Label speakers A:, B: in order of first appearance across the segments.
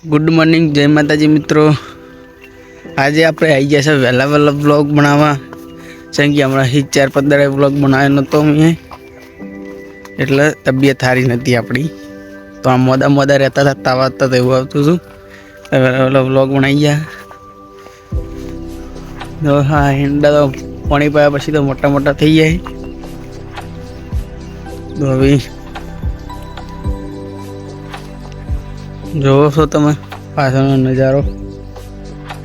A: Good morning જય માતાજી મિત્રો. આજે આપણે આવી ગયા છે વહેલા વહેલા બ્લોગ બનાવવા. કારણ કે હમણાં હિત ચાર પંદર બ્લોગ બનાવ્યો નહોતો મેં એટલે તબિયત સારી નથી આપણી. તો આમ મોદા મોદા રહેતા હતા, તાવ હતા એવું આવતું હતું. વહેલા વહેલા બ્લોગ બનાવી ગયા. તો હા, હિંડા તો પાણી પાયા પછી તો મોટા મોટા થઈ જાય. તો હવે જોવો છો તમે પાછળનો નજારો?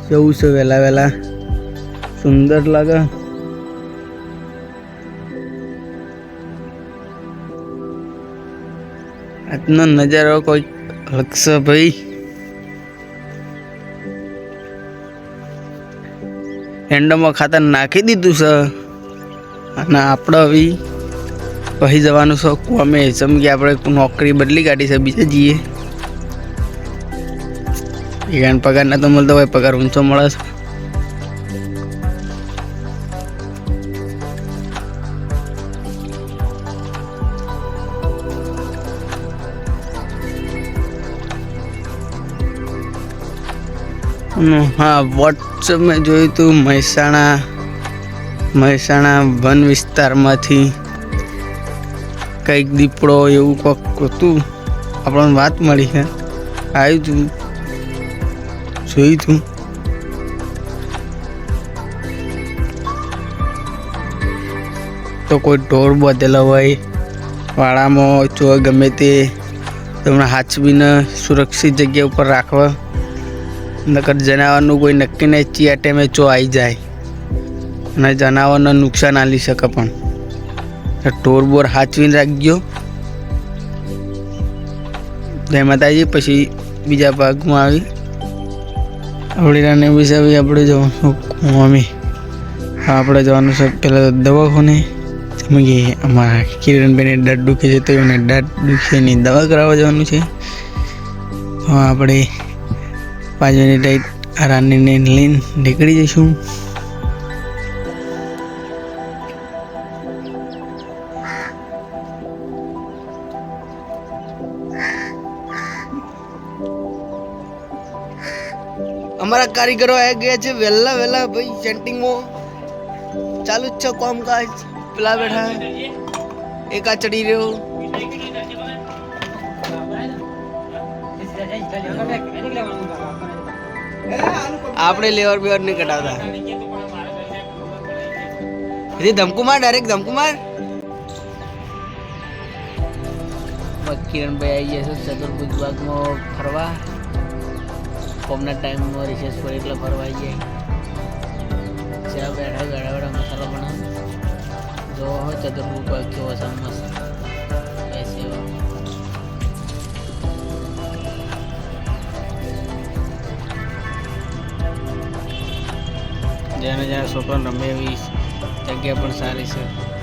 A: જવું છે વહેલા વહેલા? સુંદર લાગે? આજનો નજારો કોઈ છે ભાઈ? એન્ડોમાં ખાતર નાખી દીધું છે. અને આપણે હવે પછી જવાનું છે. અમે સમજી આપણે નોકરી બદલી કાઢી છે. બીજે જઈએ. એકાન પગાર નતો મળતો હોય, પગાર ઊંચો મળે છે. હા વોટ્સઅપ મેં જોયું હતું મહેસાણા મહેસાણા વન વિસ્તારમાંથી. કંઈક દીપડો એવું કોક હતું. આપણને વાત મળી છે આવ્યું હતું જોયું તું તો કોઈ ઢોર બાંધેલા હોય, વાડામાં જો ગમે તે તમને હાચવીને સુરક્ષિત જગ્યા ઉપર રાખવા. નકર જનાવરનું કોઈ નક્કી નહીં ચિયા ટાઈમે ચો આવી જાય. અને જનાવરને નુકસાન આલી શકે પણ. ઢોર બોર હાચવીને રાખજો. જય માતાજી, પછી બીજા ભાગમાં આવી. આવડીરાને બી આપણે જવાનું મમ્મી આપણે જવાનું છે. પહેલાં દવાખાને. જેમ કે અમારા કિરણભાઈને દાંત દુખે છે, તો એને દાંત દુખેની દવા કરાવવા જવાનું છે. તો આપણે પાંચ મિનિટ આ રાનીને લઈને નીકળી જઈશું. અમારા કારીગરો આવી ગયા છે વહેલા વહેલા ભાઈ, સેન્ટિંગમાં. ચાલુ જ છે કામકાજ. પેલા બેઠા. એકા ચડી રહ્યો. આપણે લેવર બેવર નહીં કટાવતા એ ધમકુમાર ડાયરેક્ટ ધમકુમાર? કિરણભાઈ આવી ગયા છે ચતુર્ભુજ બાગમાં ફરવા. કોમના ટાઈમમાં રિસેસ પર એટલે ફરવા આવી જાય. ચા બેઠા ગાડા વાળા મસાલા બનાવ. જો હોય ચતુર્ભુજ બાગ કેવો છે મસ્ત. જેને જ્યાં છોકરો રમે એવી જગ્યા પણ સારી છે.